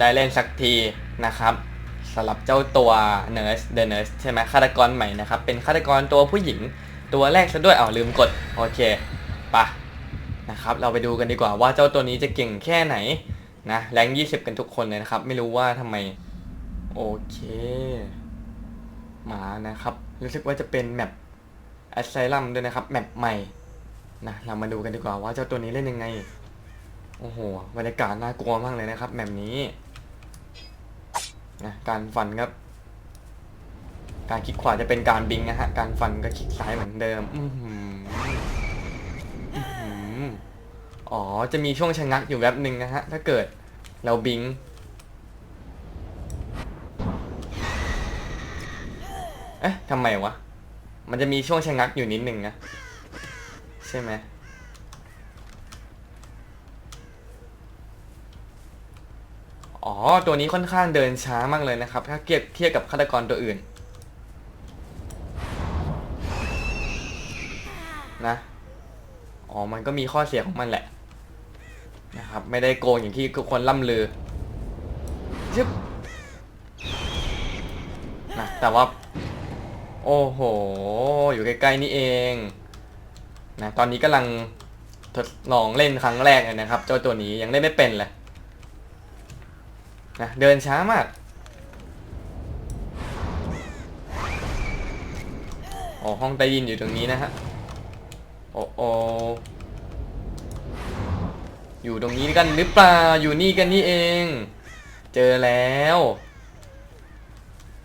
ได้เล่นสักทีนะครับสำหรับเจ้าตัว Nurse The Nurse ใช่ไหมฆาตกรใหม่นะครับ เป็นฆาตกรตัวผู้หญิงตัวแรกซะด้วยเอาลืมกด โอเคปะนะครับ เราไปดูกันดีกว่าว่าเจ้าตัวนี้จะเก่งแค่ไหนนะแรง20กันทุกคนเลยนะครับ ไม่รู้ว่าทำไม โอเค มานะครับ รู้สึกว่าจะเป็นแมป Asylum ด้วยนะครับแมปใหม่นะเรามาดูกันดีกว่าว่าเจ้าตัวนี้เล่นยังไง โอ้โหบรรยากาศน่ากลัวมากเลยนะครับแบบนี้ นะการฟันครับ การคลิกขวาจะเป็นการบิงนะฮะ การฟันก็คลิกซ้ายเหมือนเดิม อือหืออื้อหืออ๋อ จะมีช่วงชะงักอยู่แวบหนึ่งนะฮะ ถ้าเกิดเราบิง เอ๊ะทำไมวะ มันจะมีช่วงชะงักอยู่นิดหนึ่งนะ ใช่ไหม อ๋อ ตัวนี้ค่อนข้างเดินช้ามากเลยนะครับ ถ้าเทียบเทียบกับฆาตกรตัวอื่น นะ อ๋อ มันก็มีข้อเสียของมันแหละ นะครับ ไม่ได้โกงอย่างที่ทุกคนล่ำลือชึบนะแต่ว่า โอ้โห อยู่ใกล้ๆนี่เอง นะ ตอนนี้กำลังทดลองเล่นครั้งแรกเลยนะครับ เจ้าตัวนี้ยังเล่นไม่เป็นเลย นะเดินช้ามาก โอ้ห้องใต้ดินอยู่ตรงนี้นะฮะ โอ้โออยู่ตรงนี้กันหรือเปล่า อยู่นี่กันนี่เอง เจอแล้ว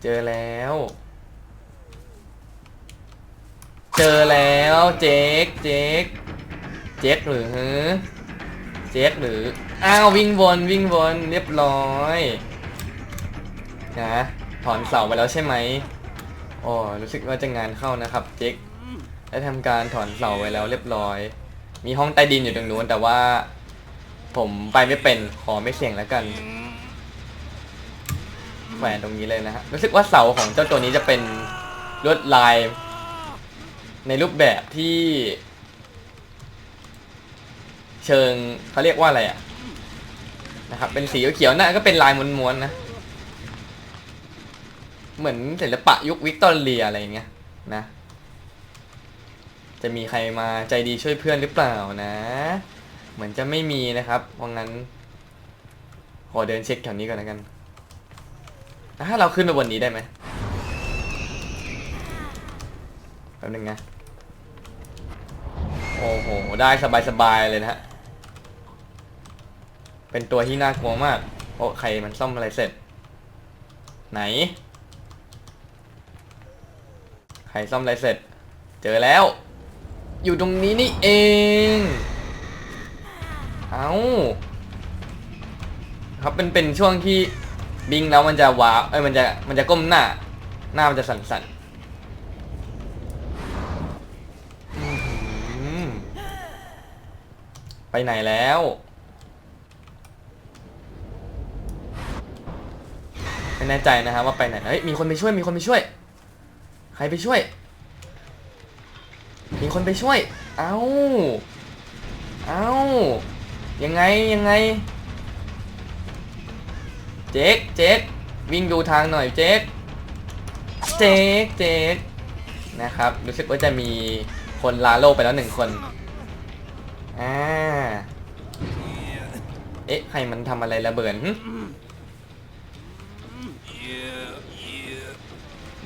เจอแล้ว เจอแล้วเจ๊กเจ๊กเจ๊กหรือฮะเจ๊กหรือ อ้าววิ่งวนวิ่งวนเรียบร้อยนะถอนเสาไปแล้วใช่ไหมโอ้รู้สึกว่าจะงานเข้านะครับเจ๊กได้ทำการถอนเสาไว้แล้วเรียบร้อย มีห้องใต้ดินอยู่ตรงนู้นแต่ว่า ผมไปไม่เป็นขอไม่เสี่ยงแล้วกันแหวนตรงนี้เลยนะฮะรู้สึกว่าเสาของเจ้าตัวนี้จะเป็นลวดลาย ในรูปแบบที่ เชิงเขาเรียกว่าอะไรอะ นะครับเป็นสีเขียวๆน่าก็เป็นลายม้วนๆนะ เหมือนศิลปะยุควิกตอเรียอะไรเงี้ยนะ จะมีใครมาใจดีช่วยเพื่อนหรือเปล่านะ เหมือนจะไม่มีนะครับเพราะงั้นขอเดินเช็คแถวนี้ก่อนแล้วกันถ้าเราขึ้นไปบนนี้ได้ไหมแป๊บนึงนะโอ้โห ได้สบายๆเลยนะฮะ เป็นตัวที่น่ากลัวมาก โอ้ใครมันซ่อมอะไรเสร็จ ไหน ใครซ่อมอะไรเสร็จ เจอแล้ว อยู่ตรงนี้นี่เอง เอาครับเป็นเป็นช่วงที่บิงแล้วมันจะว้าเอ้ยมันจะมันจะก้มหน้า หน้ามันจะสั่นๆอื้อหือไปไหนแล้ว ไม่ แน่ใจนะครับว่าไปไหนเฮ้ยมีคนไปช่วยมีคนไปช่วย ใครไปช่วย มีคนไปช่วย เอ้า เอ้า ยังไงยังไง เจ๊กเจ๊กวิ่งดูทางหน่อยเจ๊กเจ๊กเจ๊กนะครับรู้สึกว่าจะมีคนลาโลกไปแล้วหนึ่งคนอ่าเอ๊ะใครมันทำอะไรระเบิดหึ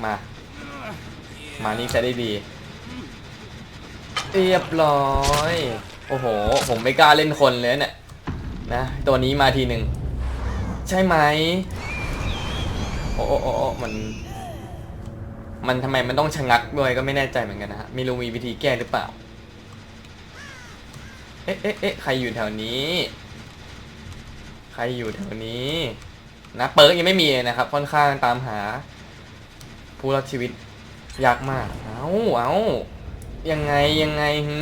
มา มานี่ใช้ได้ดี เรียบร้อย โอ้โห ผมไม่กล้าเล่นคนเลยเนี่ย นะ ตัวนี้มาทีหนึ่ง ใช่ไหมโอ้โอ้โอ้โอ้มัน มันทำไมมันต้องชะงักด้วยก็ไม่แน่ใจเหมือนกันนะฮะ ไม่รู้มีวิธีแก้หรือเปล่า เอ๊ะเอ๊ะเอ๊ะใครอยู่แถวนี้ ใครอยู่แถวนี้นะเปิร์กยังไม่มีนะครับ ค่อนข้างตามหา ผู้รอดชีวิตยากมาก เอาเอายังไงยังไงหื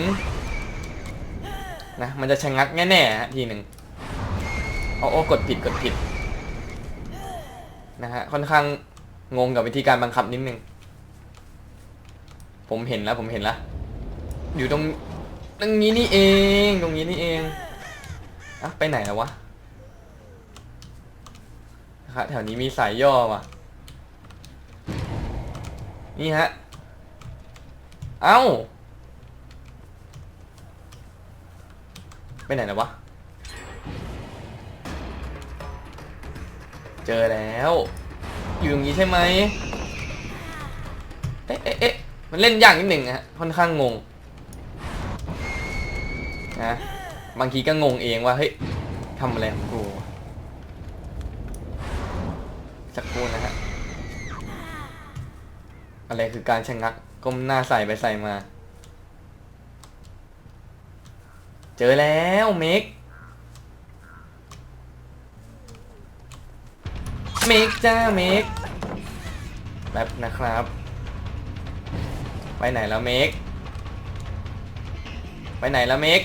นะมันจะชะงักแน่ๆฮะทีหนึ่งโอ้โอ้กดผิดกดผิดนะฮะค่อนข้างงงกับวิธีการบังคับนิดนึง ผมเห็นแล้วผมเห็นแล้ว อยู่ตรงตรงนี้นี่เองตรงนี้นี่เองอะไปไหนแล้ววะนะครับแถวนี้มีสายย่อว่ะ นี่ฮะ เอ้า ไปไหนแล้วะ เจอแล้ว อยู่อย่างนี้ใช่ไหม เอ๊ะเอ๊ะเอ๊ะมันเล่นยากนิดหนึ่งอะฮะ ค่อนข้างงง นะ บางทีก็งงเองว่า เฮ้ยทำอะไรของกูครู่นะฮะ อะไรคือการชะงักก้มหน้าใส่ไปใส่มา เจอแล้วเมกเมกจ้าเมกแบบนะครับ ไปไหนแล้วเมกไปไหนแล้วเมก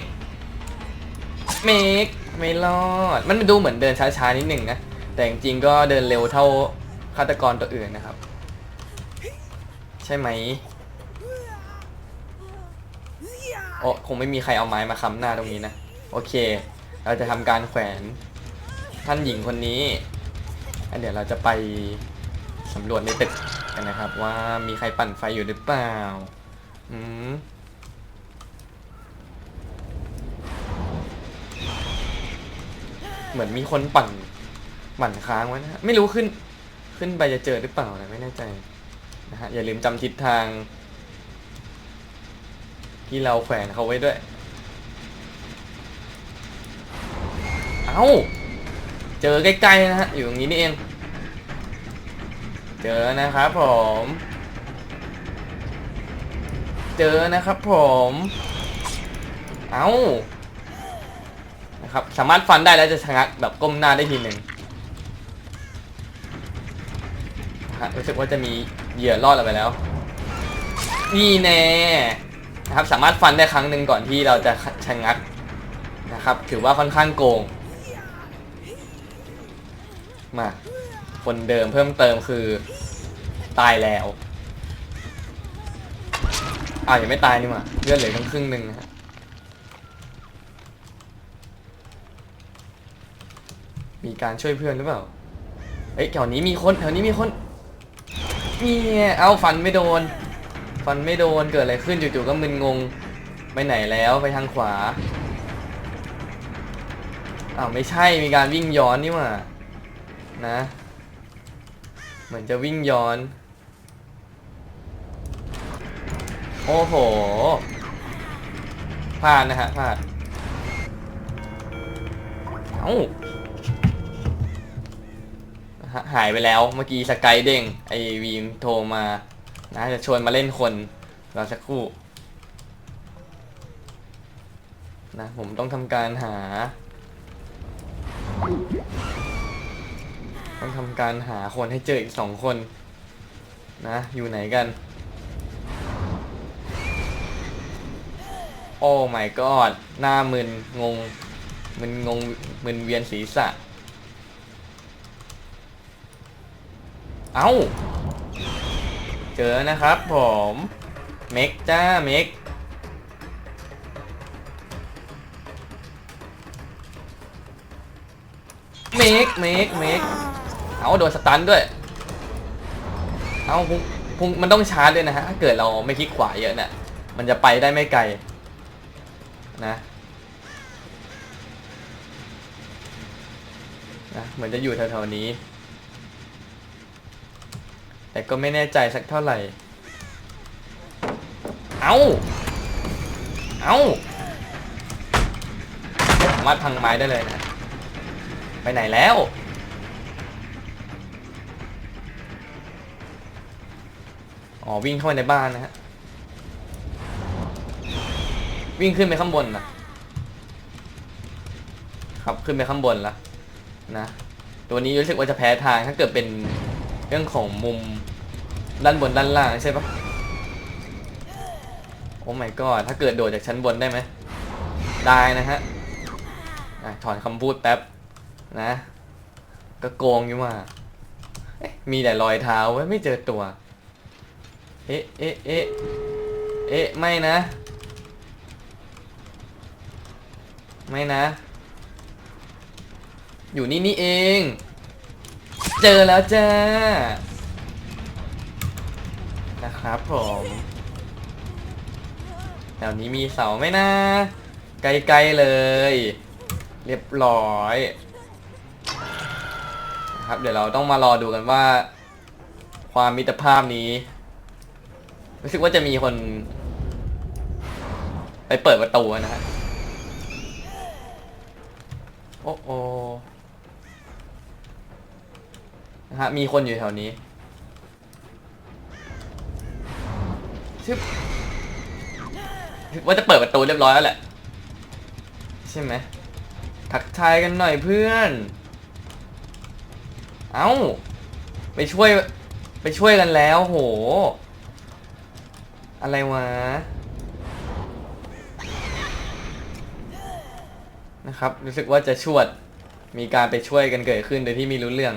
เมกไม่รอด มันดูเหมือนเดินช้าๆนิดหนึ่งนะ แต่จริงๆก็เดินเร็วเท่าฆาตกรตัวอื่นนะครับ ใช่ไหมโอ้คงไม่มีใครเอาไม้มาค้ำหน้าตรงนี้นะ โอเค เราจะทำการแขวนท่านหญิงคนนี้เดี๋ยวเราจะไปสำรวจในตึกกันนะครับ ว่ามีใครปั่นไฟอยู่หรือเปล่า อืมเหมือนมีคนปั่นปั่นค้างไว้นะฮะไม่รู้ขึ้น ขึ้นไปจะเจอหรือเปล่านะไม่แน่ใจ นะฮะอย่าลืมจำทิศทาง ที่เราแขวนเขาไว้ด้วย เอา้า เจอใกล้ๆนะฮะ อยู่ตรงนี้นี่เอง เจอนะครับผม เจอนะครับผม เอา้า นะครับ สามารถฟันได้แล้วจะชะงักแบบก้มหน้าได้ทีหนึ่งฮะรู้สึกว่าจะมี เหยื่อรอดเราไปแล้ว นี่แน่นะครับสามารถฟันได้ครั้งหนึ่งก่อนที่เราจะชะงักนะครับ ถือว่าค่อนข้างโกง มา คนเดิมเพิ่มเติมคือ ตายแล้วอ้าวยังไม่ตายนี่หว่าเลือดเหลือตั้งครึ่งหนึ่งนะฮะมีการช่วยเพื่อนหรือเปล่าเฮ้ยแถวนี้มีคนแถวนี้มีคน นี่ไงเอาฟันไม่โดน ฟันไม่โดนเกิดอะไรขึ้นจู่ๆก็มึนงง ไปไหนแล้วไปทางขวาอ้าวไม่ใช่มีการวิ่งย้อนนี่หว่านะ เหมือนจะวิ่งย้อน โอ้โหพลาดนะฮะพลาด หายไปแล้วเมื่อกี้สกายเด้งไอวีมโทรมานะจะชวนมาเล่นคนรอสักครู่นะผมต้องทำการหา ต้องทำการหาคนให้เจออีกสองคน นะ อยู่ไหนกัน โอ้ my god หน้ามึนงงมึนงงมึนเวียนศีรษะ เอ้า เจอนะครับผม เมกจ้าเมกเมกเมกเมกเอาโดนสตันด้วย เอาพุงพุงมันต้องชาร์จด้วยนะฮะ ถ้าเกิดเราไม่คลิกขวาเยอะเนี่ย มันจะไปได้ไม่ไกล นะ นะ เหมือนจะอยู่แถวๆนี้ แต่ก็ไม่แน่ใจสักเท่าไหร่ เอาเอาไม่สามารถพังไม้ได้เลยนะ ไปไหนแล้ว อ๋อ วิ่งเข้าไปในบ้านนะฮะ วิ่งขึ้นไปข้างบนนะครับ ขึ้นไปข้างบนละนะ ตัวนี้รู้สึกว่าจะแพ้ทางถ้าเกิดเป็นเรื่องของมุม ด้านบนด้านล่างใช่ปะโอ้ my god ถ้าเกิดโดดจากชั้นบนได้ไหม ได้นะฮะอะถอนคำพูดแป๊บ นะ ก็โกงอยู่ว่าเอ๊ะมีแต่รอยเท้าไว้ยไม่เจอตัว เอ๊ะ เอ๊ะ เอ๊ะ เอ๊ะ ไม่นะ ไม่นะ อยู่นี่นี่เอง เจเจอแล้วจ้า นะครับผมแถวนี้มีเสาไหมนะใกล้ๆเลย เรียบร้อยนะครับเดี๋ยวเราต้องมารอดูกันว่า ความมิตรภาพนี้ รู้สึกว่าจะมีคน ไปเปิดประตูนะฮะโอ้โอนะฮะมีคนอยู่แถวนี้ ชึบคิดว่าจะเปิดประตูเรียบร้อยแล้วแหละ ใช่ไหมทักทายกันหน่อยเพื่อน เอ้า ไปช่วย ไปช่วยกันแล้วโห อะไรวะ นะครับ รู้สึกว่าจะชวด มีการไปช่วยกันเกิดขึ้นโดยที่ไม่รู้เรื่อง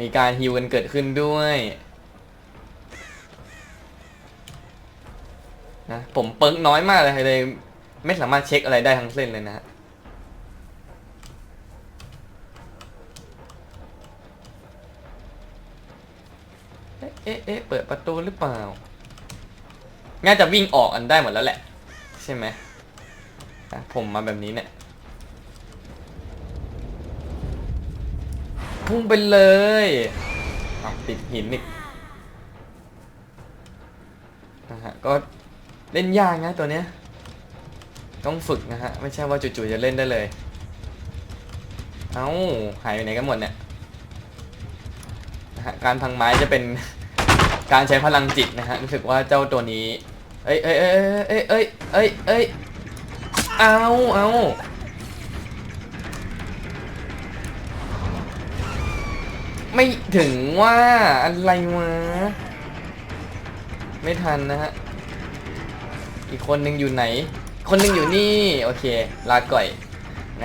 มีการฮิวกันเกิดขึ้นด้วยนะผมเปิงน้อยมากเลยเลยไม่สามารถเช็คอะไรได้ทั้งเส้นเลยนะฮะเอ๊ะเอ๊ะเปิดประตูหรือเปล่า น่าจะวิ่งออกอันได้หมดแล้วแหละ ใช่ไหมผมมาแบบนี้เนี่ย พุ่งไปเลยอ้าวติดหินอีกนะฮะก็เล่นยากนะตัวเนี้ย ต้องฝึกนะฮะ ไม่ใช่ว่าจู่ๆจะเล่นได้เลย เอ้าหายไปไหนกันหมดเนี่ยนะฮะการพังไม้จะเป็น การใช้พลังจิตนะฮะรู้สึกว่าเจ้าตัวนี้ เอ้ยเอ้ยเอ้ยเอ้ยเอ้ยเอ้ยเอ้ยเอาเอา ไม่ถึงว่าอะไรวะไม่ทันนะฮะ อีกคนหนึ่งอยู่ไหน คนหนึ่งอยู่นี่ โอเค ลาก่อย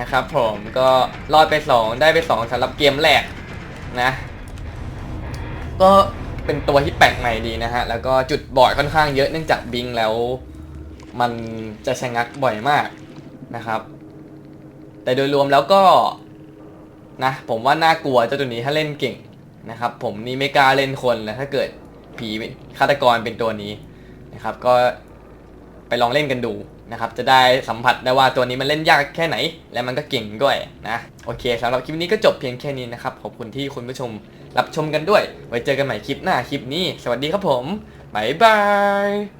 นะครับผมก็รอดไปสองได้ไปสองสำหรับเกมแรกนะ ก็เป็นตัวที่แปลกใหม่ดีนะฮะ แล้วก็จุดบอดค่อนข้างเยอะเนื่องจากบิงแล้ว มันจะชะงักบ่อยมากนะครับ แต่โดยรวมแล้วก็ นะผมว่าน่ากลัวเจ้าตัวนี้ถ้าเล่นเก่งนะครับผมนี่ไม่กล้าเล่นคนแล้วถ้าเกิดผีฆาตกรเป็นตัวนี้นะครับ ก็ไปลองเล่นกันดูนะครับ จะได้สัมผัสได้ว่าตัวนี้มันเล่นยากแค่ไหน และมันก็เก่งด้วยนะโอเคสำหรับคลิปนี้ก็จบเพียงแค่นี้นะครับขอบคุณที่คุณผู้ชมรับชมกันด้วย ไว้เจอกันใหม่คลิปหน้าคลิปนี้ สวัสดีครับผมบ๊ายบาย